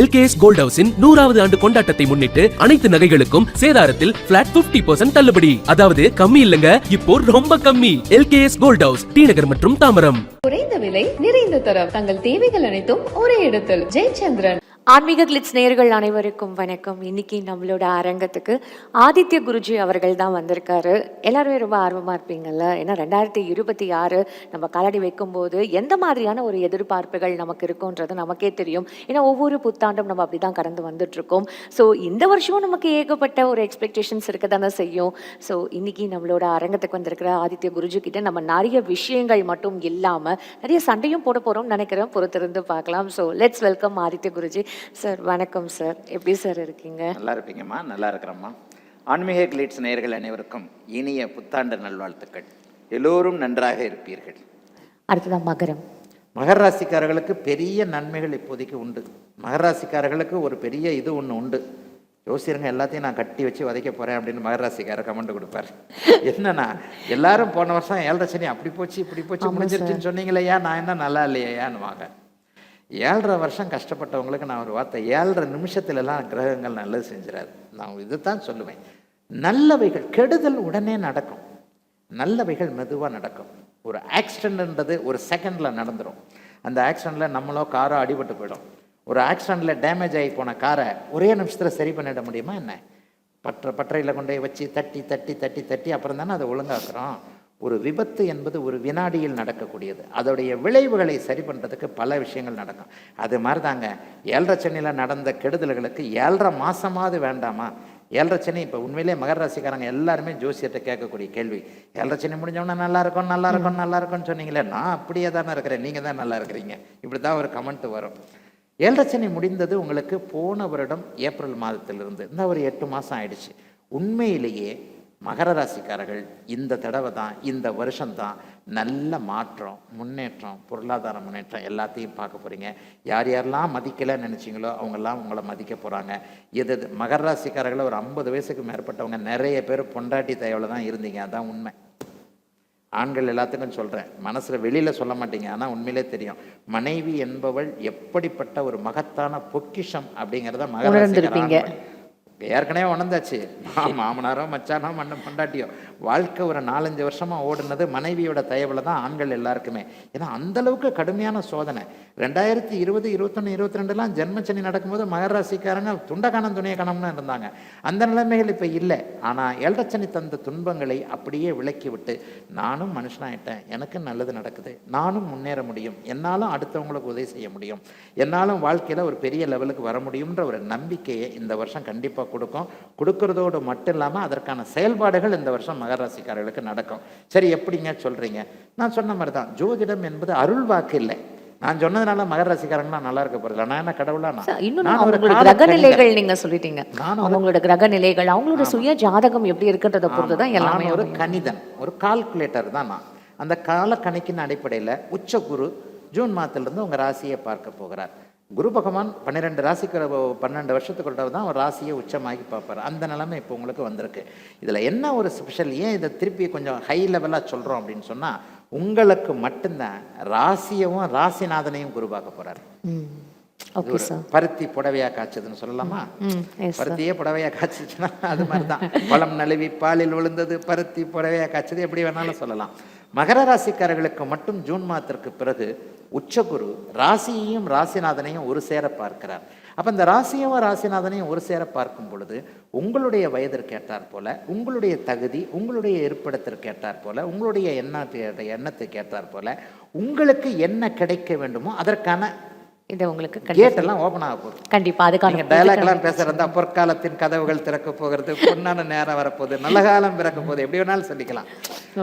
LKS gold ஹவுஸின் நூறாவது ஆண்டு கொண்டாட்டத்தை முன்னிட்டு அனைத்து நகைகளுக்கும் சேதாரத்தில் பிளாட் 50% தள்ளுபடி. அதாவது கம்மி இல்லங்க இப்போ ரொம்ப கம்மி. எல்கேஎஸ் கோல்ட் ஹவுஸ் டிநகர் மற்றும் தாமரம். குறைந்த விலை நிறைந்த தரம். தங்கள் தேவைகள் அனைத்தும் ஒரே இடத்தில். ஜெயச்சந்திரன். ஆன்மீக கிளிட்ஸ் நேயர்கள் அனைவருக்கும் வணக்கம். இன்னைக்கு நம்மளோட அரங்கத்துக்கு ஆதித்ய குருஜி அவர்கள் தான் வந்திருக்காரு. எல்லாருமே ரொம்ப ஆர்வமாக இருப்பீங்கல்ல? ஏன்னா ரெண்டாயிரத்தி இருபத்தி ஆறு நம்ம காலடி வைக்கும்போது எந்த மாதிரியான ஒரு எதிர்பார்ப்புகள் நமக்கு இருக்குன்றது நமக்கே தெரியும். ஏன்னா ஒவ்வொரு புத்தாண்டும் நம்ம அப்படி தான் கடந்து வந்துட்ருக்கோம் ஸோ இந்த வருஷமும் நமக்கு ஏகப்பட்ட ஒரு எக்ஸ்பெக்டேஷன்ஸ் இருக்க தானே செய்யும். ஸோ இன்னைக்கு நம்மளோட அரங்கத்துக்கு வந்திருக்கிற ஆதித்ய குருஜி கிட்ட நம்ம நிறைய விஷயங்கள் மட்டும் இல்லாமல் நிறைய சண்டையும் போட போகிறோம்னு நினைக்கிறோம் பொறுத்திருந்து பார்க்கலாம். So let's welcome Aditya Guruji. Sir வணக்கம் சார். எப்படி சார் இருக்கீங்க? நல்லா இருப்பீங்கம்மா நல்லா இருக்கிறம்மா ஆன்மீக கிளீட்ஸ் நேயர்கள் அனைவருக்கும் இனிய புத்தாண்டு நல்வாழ்த்துக்கள். எல்லோரும் நன்றாக இருப்பீர்கள். அடுத்ததான் மகரம். மகர ராசிக்காரர்களுக்கு பெரிய நன்மைகள் இப்போதைக்கு உண்டு. மகர ராசிக்காரர்களுக்கு ஒரு பெரிய இது ஒன்று உண்டு. ஜோசியருங்க எல்லாத்தையும் நான் கட்டி வச்சு உதைக்க போகிறேன் அப்படின்னு மகர ராசிக்காரர் கமெண்ட் கொடுப்பார். என்னன்னா எல்லாரும் போன வருஷம் ஏழரை சனி அப்படி போச்சு இப்படி போச்சு முடிஞ்சிருச்சுன்னு சொன்னீங்களேயா நான் என்ன நல்லா இல்லையான்னு வாங்க ஏழரை வருஷம் கஷ்டப்பட்டவங்களுக்கு நான் ஒரு வார்த்தை ஏழரை நிமிஷத்துலலாம் கிரகங்கள் நல்லது செஞ்சுறாரு நான் இதுதான் சொல்லுவேன். நல்லவைகள் கெடுதல் உடனே நடக்கும். நல்லவைகள் மெதுவாக நடக்கும். ஒரு ஆக்சிடென்ட்ன்றது ஒரு செகண்டில் நடந்துடும் அந்த ஆக்சிடெண்ட்டில் நம்மளோ காரோ அடிபட்டு போயிடும். ஒரு ஆக்சிடெண்ட்டில் டேமேஜ் ஆகி போன காரை ஒரே நிமிஷத்தில் சரி பண்ணிட முடியுமா என்ன? பற்ற பற்றையில் கொண்டு போய் வச்சு தட்டி தட்டி தட்டி தட்டி அப்புறம் தானே அதை ஒழுங்காக்குறோம். ஒரு விபத்து என்பது ஒரு வினாடியில் நடக்கக்கூடியது. அதோடைய விளைவுகளை சரி பண்ணுறதுக்கு பல விஷயங்கள் நடக்கும். அது மாதிரி தாங்க ஏழரை சென்னையில் நடந்த கெடுதல்களுக்கு ஏழரை மாதமாவது வேண்டாமா? ஏழரை சனி இப்போ உண்மையிலே மகர ராசிக்காரங்க எல்லாருமே ஜோசியத்தை கேட்கக்கூடிய கேள்வி. ஏழரை சனி முடிஞ்சவொடனே நல்லா இருக்கும் நல்லா இருக்கும் நல்லா இருக்கும்னு சொன்னீங்களே. நான் அப்படியே தானே இருக்கிறேன் நீங்கள் தான் நல்லா இருக்கிறீங்க. இப்படி தான் ஒரு கமெண்ட் வரும். ஏழரை சனி முடிந்தது உங்களுக்கு போன வருடம் ஏப்ரல் மாதத்திலிருந்து. இந்த ஒரு எட்டு மாதம் ஆயிடுச்சு. உண்மையிலேயே மகர ராசிக்காரர்கள் இந்த தடவை தான் இந்த வருஷம்தான் நல்ல மாற்றம் முன்னேற்றம் பொருளாதார முன்னேற்றம் எல்லாத்தையும் பார்க்க போகிறீங்க யார் யாரெல்லாம் மதிக்கலைன்னு நினச்சிங்களோ அவங்கெல்லாம் உங்களை மதிக்க போகிறாங்க எது மகர ராசிக்காரர்களை ஒரு ஐம்பது வயசுக்கு மேற்பட்டவங்க நிறைய பேர் பொண்டாட்டி தயவில் தான் இருந்தீங்க. அதான் உண்மை. ஆண்கள் எல்லாத்துக்கும் சொல்கிறேன் மனசில் வெளியில் சொல்ல மாட்டீங்க. ஆனால் உண்மையிலே தெரியும். மனைவி என்பவள் எப்படிப்பட்ட ஒரு மகத்தான பொக்கிஷம் அப்படிங்கிறத மகர ஏற்கனவே உணர்ந்தாச்சு. மாமனாரோ மச்சானோ மண்ண பொண்டாட்டியோ வாழ்க்கை ஒரு நாலஞ்சு வருஷமா ஓடுனது மனைவியோட தயவுல தான் ஆண்கள் எல்லாருக்குமே. ஏன்னா அந்த அளவுக்கு கடுமையான சோதனை. ரெண்டாயிரத்தி இருபது இருபத்தொன்னு இருபத்தி ரெண்டுலாம் ஜென்மச்சனி நடக்கும்போது மகர ராசிக்காரங்க துண்டகானம் துணிய கணம்னு இருந்தாங்க. அந்த நிலைமைகள் இப்போ இல்லை. ஆனால் ஏழரச்சனி தந்த துன்பங்களை அப்படியே விலக்கி விட்டு நானும் மனுஷனாயிட்டேன். எனக்கு நல்லது நடக்குது. நானும் முன்னேற முடியும். என்னாலும் அடுத்தவங்களுக்கு உதவி செய்ய முடியும். என்னாலும் வாழ்க்கையில் ஒரு பெரிய லெவலுக்கு வர முடியுன்ற ஒரு நம்பிக்கையை இந்த வருஷம் கண்டிப்பாக கொடுக்கும். கொடுக்கறதோடு மட்டும் இல்லாமல் அதற்கான செயல்பாடுகள் இந்த வருஷம் மகர ராசிக்காரர்களுக்கு நடக்கும். சரி எப்படிங்க சொல்கிறீங்க நான் சொன்ன மாதிரி தான் ஜோதிடம் என்பது அருள் வாக்கு இல்லை. நான் சொன்னதுனால மகர ராசிக்காரங்களாம் நல்லா இருக்க போறதில்ல. நான் என்ன கடவுளா? இன்னும் அவங்களோட கிரக. நிலைகள் நீங்க சொல்லிட்டீங்க. அவங்களோட கிரக நிலைகள் அவங்களோட சுய ஜாதகம் எப்படி இருக்குன்றத பொறுத்து தான் ஆமா. எல்லாமே ஒரு. கணிதன் ஒரு கால்குலேட்டர் தான் நான். அந்த கால கணக்கின் அடிப்படையில் உச்ச குரு ஜூன் மாதத்திலிருந்து உங்கள் ராசியை பார்க்க போகிறார். குரு பகவான் பன்னிரெண்டு ராசிக்கு பன்னெண்டு வருஷத்துக்குள்ள தான் ஒரு ராசியை உச்சமாகி பார்ப்பார். அந்த நிலைமை இப்போ உங்களுக்கு வந்திருக்கு. இதில் என்ன ஒரு ஸ்பெஷல் ஏன் இதை திருப்பி கொஞ்சம் ஹை லெவலாக சொல்கிறோம் அப்படின்னு சொன்னால் உங்களுக்கு மட்டும்தான். ராசியவும் ராசிநாதனையும் குரு பார்க்க போகிறார் பருத்தி புடவையா காய்ச்சதுன்னு சொல்லலாமா? பருத்தியே புடவையா காய்ச்சிச்சுன்னா அது மாதிரி தான் பழம் நழுவி பாலில் விழுந்தது பருத்தி புடவையா காய்ச்சது எப்படி வேணாலும் சொல்லலாம். மகர ராசிக்காரர்களுக்கு மட்டும் ஜூன் மாதத்திற்கு பிறகு உச்சகுரு ராசியையும் ராசிநாதனையும் ஒரு சேர பார்க்கிறார். அப்போ இந்த ராசியும் ராசிநாதனையும் ஒரு சேர பார்க்கும் பொழுது உங்களுடைய வயதிற்கு ஏற்றாற் போல உங்களுடைய தகுதி உங்களுடைய இருப்பிடத்திற்கு ஏற்றாற் போல உங்களுடைய எண்ணத்தை எண்ணத்துக்கு ஏற்றாற் போல உங்களுக்கு என்ன கிடைக்க வேண்டுமோ அதற்கான இது உங்களுக்கு கேட் கண்டிப்பா எல்லாம் ஓப்பன் ஆக போகுது. கண்டிப்பா அதுக்கான நீங்க டயலாக் எல்லாம் பேசுறதா பொற்காலத்தின் கதவுகள் திறக்க போகிறது பொன்னான நேரம் வரப்போகுது நல்ல காலம் பிறக்க போகுது எப்படி வேணாலும் சொல்லிக்கலாம்.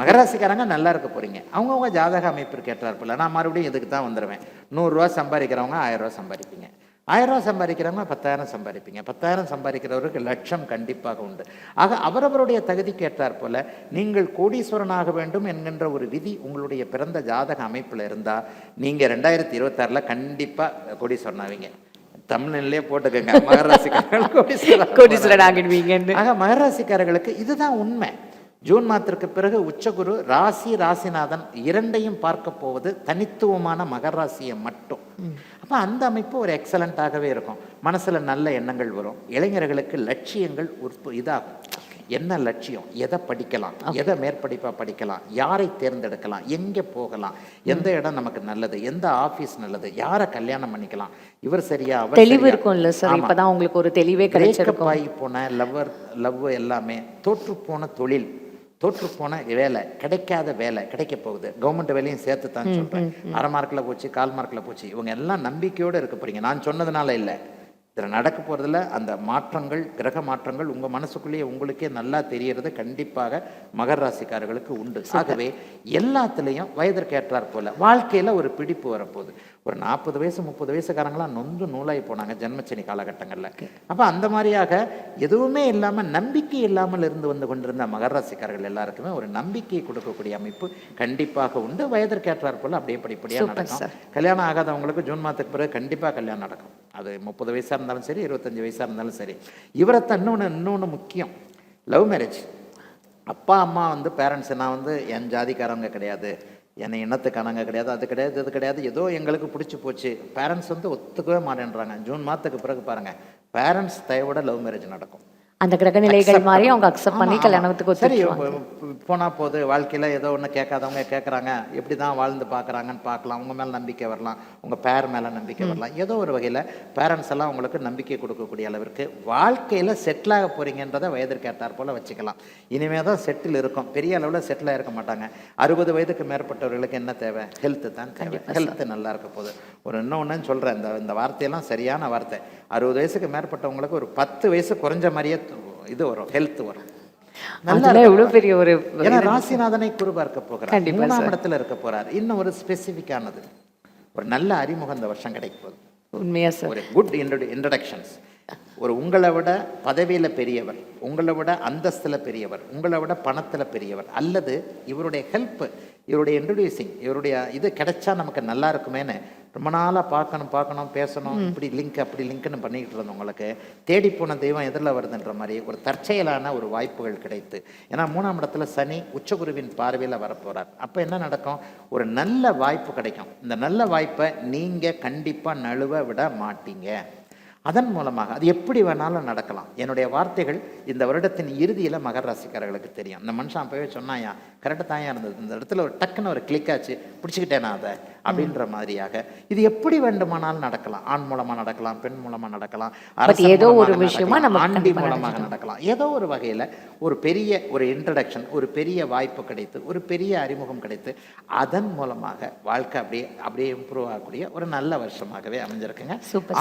மகராசிக்காரங்க நல்லா இருக்க போறீங்க. அவங்கவுங்க ஜாதக அமைப்பிற்கு ஏற்றாற்போல நான் மறுபடியும் இதுக்கு தான் வந்துடுவேன் நூறுரூவா சம்பாதிக்கிறவங்க ஆயிரம் ரூபா சம்பாதிப்பீங்க. ஆயிரம் ரூபாய் சம்பாதிக்கிறவங்க பத்தாயிரம் சம்பாதிப்பீங்க. பத்தாயிரம் சம்பாதிக்கிறவருக்கு லட்சம் கண்டிப்பாக உண்டு. ஆக அவரவருடைய தகுதிக்கு ஏற்றாற் போல நீங்கள் கோடீஸ்வரனாக வேண்டும் என்கின்ற ஒரு விதி உங்களுடைய பிறந்த ஜாதக அமைப்பில் இருந்தால் நீங்கள் ரெண்டாயிரத்தி இருபத்தாறில் கண்டிப்பாக கோடீஸ்வரன் ஆவீங்க தமிழ்நிலையே போட்டுக்கோங்க. மகராசிக்காரர்கள் கோடீஸ்வரன் கோடீஸ்வரன் ஆகிடுவீங்கன்னு ஆக மகராசிக்காரர்களுக்கு இதுதான் உண்மை. ஜூன் மாதத்திற்கு பிறகு உச்சகுரு ராசி ராசிநாதன் இரண்டையும் பார்க்க போவது தனித்துவமான மகராசியை மட்டும். அப்போ அந்த அமைப்பு ஒரு எக்ஸலண்ட்டாகவே இருக்கும். மனசில் நல்ல எண்ணங்கள் வரும். இளைஞர்களுக்கு லட்சியங்கள் உற்ப இதாகும். என்ன லட்சியம்? எதை படிக்கலாம்? எதை மேற்படிப்பாக படிக்கலாம்? யாரை தேர்ந்தெடுக்கலாம்? எங்கே போகலாம்? எந்த இடம் நமக்கு நல்லது? எந்த ஆஃபீஸ் நல்லது? யாரை கல்யாணம் பண்ணிக்கலாம்? இவர் சரியா அவர் தெளிவு? இருக்கும்ல சார். இப்பதான் உங்களுக்கு ஒரு தெளிவே கிடைச்சிருக்கும். போன லவ்வர் லவ் எல்லாமே தோற்று போன தொழில். தோற்று போன வேலை கிடைக்காத வேலை கிடைக்க போகுது. கவர்மெண்ட் வேலையும் சேர்த்து தான் சொல்றேன். அரை மார்க்கில் போச்சு கால் மார்க்கில் போச்சு. இவங்க எல்லாம் நம்பிக்கையோடு இருக்க போறீங்க. நான் சொன்னதுனால இல்லை. இதில் நடக்க போகிறதுல அந்த மாற்றங்கள் கிரக மாற்றங்கள் உங்கள் மனசுக்குள்ளேயே உங்களுக்கே நல்லா தெரியறது கண்டிப்பாக மகர ராசிக்காரர்களுக்கு உண்டு. ஆகவே எல்லாத்துலேயும் வயதிற்கு ஏற்றாற் போல வாழ்க்கையில் ஒரு பிடிப்பு வரப்போகுது. ஒரு நாற்பது வயசு முப்பது வயசுக்காரங்களாம் நொந்து நூலாகி போனாங்க ஜென்மச்சனி காலகட்டங்களில். அப்போ அந்த மாதிரியாக எதுவுமே இல்லாமல் நம்பிக்கை இல்லாமல் இருந்து வந்து கொண்டிருந்த மகர ராசிக்காரர்கள் எல்லாருக்குமே ஒரு நம்பிக்கையை கொடுக்கக்கூடிய அமைப்பு கண்டிப்பாக உண்டு. வயதிற்கு ஏற்றாற் போல அப்படியே படிப்படியாக நடக்கும். கல்யாணம் ஆகாதவங்களுக்கு ஜூன் மாதத்துக்கு பிறகு கண்டிப்பாக கல்யாணம் நடக்கும். அது முப்பது வயசாக இருந்தாலும் சரி இருபத்தஞ்சி வயசாக இருந்தாலும் சரி. இவரை தான் இன்னொன்று முக்கியம். லவ் மேரேஜ் அப்பா அம்மா வந்து பேரண்ட்ஸ் நான் வந்து என் ஜாதிக்காரங்க கிடையாது. என்னை இனத்துக்கானங்க கிடையாது அது கிடையாது இது கிடையாது. ஏதோ எங்களுக்கு பிடிச்சி போச்சு. பேரண்ட்ஸ் வந்து ஒத்துக்கவே மாட்டேன்றாங்க. ஜூன் மாதத்துக்கு பிறகு பாருங்கள் பேரண்ட்ஸ் தயவோட லவ் மேரேஜ் நடக்கும். அந்த கிரக நிலைகள் மாதிரி அவங்க. அக்செப்ட் பண்ணி. கல்யாணத்துக்கு சரி ஒத்துக்குவாங்க போனா போது வாழ்க்கையில ஏதோ ஒன்று கேட்காதவங்க கேட்குறாங்க எப்படி தான் வாழ்ந்து பார்க்குறாங்கன்னு பார்க்கலாம். உங்க மேல நம்பிக்கை வரலாம். உங்க பேர் மேல நம்பிக்கை வரலாம். ஏதோ ஒரு வகையில பேரண்ட்ஸ் எல்லாம் உங்களுக்கு நம்பிக்கை கொடுக்கக்கூடிய அளவிற்கு வாழ்க்கையில செட்டில் ஆக போறீங்கன்றதை வயதிற்கு ஏற்றாற் போல வச்சுக்கலாம். இனிமே தான் செட்டில் இருக்கும். பெரிய அளவில் செட்டில் ஆயிருக்க மாட்டாங்க. அறுபது வயதுக்கு மேற்பட்டவர்களுக்கு என்ன தேவை? ஹெல்த் தான் தேவை. ஹெல்த் நல்லா இருக்க போகுது. ஒரு இன்னொன்னு சொல்றேன். இந்த இந்த வார்த்தையெல்லாம் சரியான வார்த்தை. அறுபது வயசுக்கு மேற்பட்டவங்களுக்கு ஒரு பத்து வயசு குறைஞ்ச மாதிரியே இது வரும் ஹெல்த் வரும். நல்லா இருக்க எவ்வளவு. பெரிய ஒரு ஏன்னா ராசிநாதனை குரு பார்க்க போகிறார். மூணாம். இடத்துல இருக்க போறார். இன்னும் ஒரு ஸ்பெசிஃபிக்கானது ஒரு நல்ல அறிமுகம் இந்த வருஷம் கிடைக்க போகுது. உண்மையா சார். ஒரு குட் இன்ட்ரடக்ஷன்ஸ் ஒரு உங்களை விட பதவியில் பெரியவர் உங்களை விட அந்தஸ்தில் பெரியவர் உங்களை விட பணத்தில் பெரியவர் அல்லது இவருடைய ஹெல்ப் இவருடைய இன்ட்ரடியூசிங் இவருடைய இது கிடைச்சா நமக்கு நல்லா இருக்குமேன்னு ரொம்ப நாளாக பார்க்கணும் பார்க்கணும் பேசணும் இப்படி லிங்க் அப்படி லிங்க்னு பண்ணிக்கிட்டு இருந்தவங்களுக்கு தேடி போன தெய்வம் எதிரில் வருதுன்ற மாதிரி ஒரு தற்செயலான ஒரு வாய்ப்புகள் கிடைத்து ஏன்னா மூணாம் இடத்துல சனி உச்சகுருவின் பார்வையில் வரப்போகிறார் அப்போ என்ன நடக்கும்? ஒரு நல்ல வாய்ப்பு கிடைக்கும். இந்த நல்ல வாய்ப்பை நீங்கள் கண்டிப்பாக நழுவ விட மாட்டீங்க. அதன் மூலமாக அது எப்படி வேணாலும் நடக்கலாம். என்னுடைய வார்த்தைகள் இந்த வருடத்தின் இறுதியில் மகர ராசிக்காரர்களுக்கு தெரியும். இந்த மனுஷன் அப்போவே சொன்னாயா கரெக்டாக தாயா இருந்தது. இந்த இடத்துல ஒரு டக்குன்னு ஒரு கிளிக் ஆச்சு. நான் அதை. அப்படின்ற மாதிரியாக. இது எப்படி வேண்டுமானாலும் நடக்கலாம். ஆண் மூலமாக நடக்கலாம் பெண் மூலமாக நடக்கலாம் ஏதோ ஒரு விஷயமா நமக்கு ஆண்டி மூலமாக நடக்கலாம். ஏதோ ஒரு வகையில் ஒரு பெரிய ஒரு இன்ட்ரடக்ஷன் ஒரு பெரிய வாய்ப்பு கிடைத்து ஒரு பெரிய அறிமுகம் கிடைத்து அதன் மூலமாக வாழ்க்கை அப்படியே அப்படியே இம்ப்ரூவ் ஆகக்கூடிய ஒரு நல்ல வருஷமாகவே அமைஞ்சிருக்குங்க.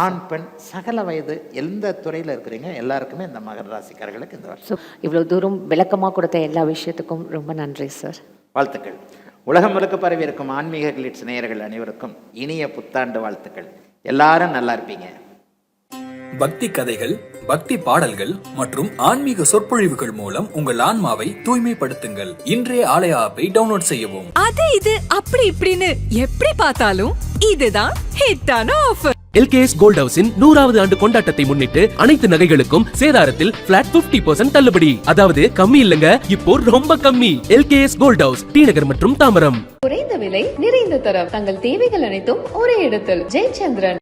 ஆண் பெண் சகல வயது எந்த துறையில் இருக்கிறீங்க எல்லாருக்குமே இந்த மகர ராசிக்காரர்களுக்கு இந்த வருஷம். இவ்வளவு தூரம் விளக்கமா கொடுத்த எல்லா விஷயத்துக்கும் ரொம்ப நன்றி சார் வாழ்த்துக்கள். உலகம் முழுக்க பரவி இருக்கும் ஆன்மீக கிளிட்ஸ் நேயர்கள் அனைவருக்கும் இனிய புத்தாண்டு வாழ்த்துக்கள். எல்லாரும் நல்லா இருப்பீங்க. பக்தி கதைகள் பக்தி பாடல்கள் மற்றும் ஆன்மீக சொற்பொழிவுகள் மூலம் உங்கள் ஆன்மாவை தூய்மைப்படுத்துங்கள். இன்றைய ஆலய ஆப்பை டவுன்லோட் செய்யவும். அது இது அப்படி இப்படின்னு எப்படி பார்த்தாலும் இதுதான் ஹிட்டான ஆஃபர் எல்கேஎஸ் கோல்ட் ஹவுஸின் நூறாவது ஆண்டு கொண்டாட்டத்தை முன்னிட்டு அனைத்து நகைகளுக்கும் சேதாரத்தில் பிளாட் 50% தள்ளுபடி. அதாவது கம்மி இல்லங்க இப்போ ரொம்ப கம்மி. LKS gold house T Nagar மற்றும் தாமரம். குறைந்த விலை நிறைந்த தரம். தங்கள் தேவைகள் அனைத்தும் ஒரே இடத்தில். ஜெயச்சந்திரன்.